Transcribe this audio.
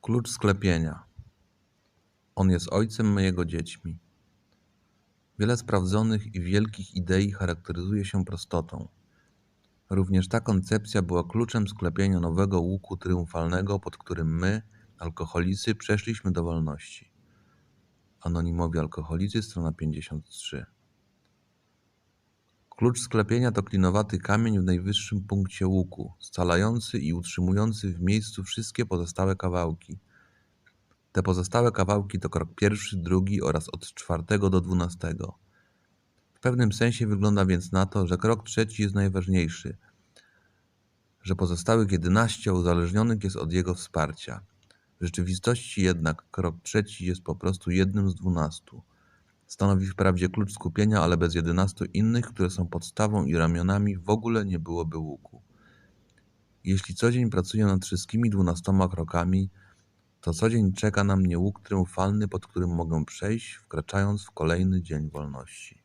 Klucz sklepienia. On jest ojcem mojego dziećmi. Wiele sprawdzonych i wielkich idei charakteryzuje się prostotą. Również ta koncepcja była kluczem sklepienia nowego łuku triumfalnego, pod którym my, alkoholicy, przeszliśmy do wolności. Anonimowi alkoholicy, strona 53. Klucz sklepienia to klinowaty kamień w najwyższym punkcie łuku, scalający i utrzymujący w miejscu wszystkie pozostałe kawałki. Te pozostałe kawałki to krok pierwszy, drugi oraz od czwartego do dwunastego. W pewnym sensie wygląda więc na to, że krok trzeci jest najważniejszy, że pozostałych jedenaście uzależnionych jest od jego wsparcia. W rzeczywistości jednak krok trzeci jest po prostu jednym z dwunastu. Stanowi wprawdzie klucz skupienia, ale bez jedenastu innych, które są podstawą i ramionami, w ogóle nie byłoby łuku. Jeśli co dzień pracuję nad wszystkimi dwunastoma krokami, to co dzień czeka na mnie łuk triumfalny, pod którym mogę przejść, wkraczając w kolejny dzień wolności.